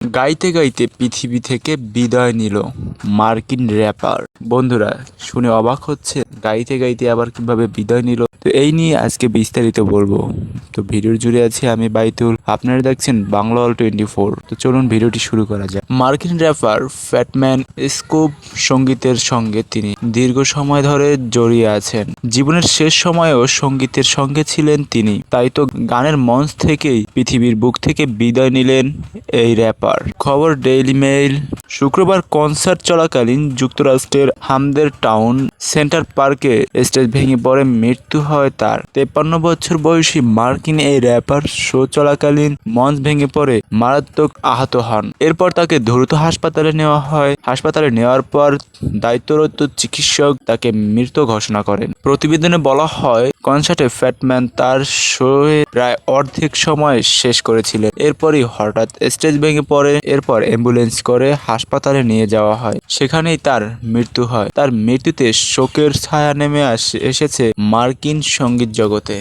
গাইতে গাইতে পৃথিবী থেকে বিদায় নিল মার্কিন র্যাপার। বন্ধুরা, শুনে অবাক হচ্ছে গাইতে গাইতে আবার কীভাবে বিদায় নিল। তো এই নিয়ে আজকে বিস্তারিত বলব। তো ভিডিওর জুড়ে আছি আমি বাইতুল, আপনারা দেখছেন বাংলা অল টোয়েন্টি ফোর। তো চলুন ভিডিওটি শুরু করা যাক। মার্কিন র্যাপার ফ্যাটম্যান স্কোপ সঙ্গীতের সঙ্গে তিনি দীর্ঘ সময় ধরে জড়িয়ে আছেন। জীবনের শেষ সময়েও সঙ্গীতের সঙ্গে ছিলেন তিনি। তাই তো গানের মঞ্চ থেকেই পৃথিবীর বুক থেকে বিদায় নিলেন এই র্যাপার। খবর খবর ডেইলি মেইল শুক্রবার কনসার্ট চলাকালীন যুক্তরাষ্ট্রের হামদের টাউন সেন্টার পার্কে স্টেজ ভেঙে পড়ে মৃত্যু হয় তার। তেপান্ন বছর বয়সী মার্কিন এই র্যাপার শো চলাকালীন মঞ্চ ভেঙে পড়ে, মারাত্মক আহত হন। এরপর তাকে দ্রুত হাসপাতালে নেওয়া হয়। হাসপাতালে নেওয়ার পর দায়িত্বরত চিকিৎসক তাকে মৃত ঘোষণা করেন। প্রতিবেদনে বলা হয়, কনসার্টে ফ্যাটম্যান তার শোয়ে প্রায় অর্ধেক সময় শেষ করেছিলেন। এরপরই হঠাৎ স্টেজ ভেঙে পড়ে, এরপর অ্যাম্বুলেন্স করে হাসপাতালে নিয়ে যাওয়া হয়। সেখানেই তার মৃত্যু হয়। তার মৃত্যুতে শোকের ছায়া নেমে আসে, এসেছে মার্কিন সংগীত জগতে।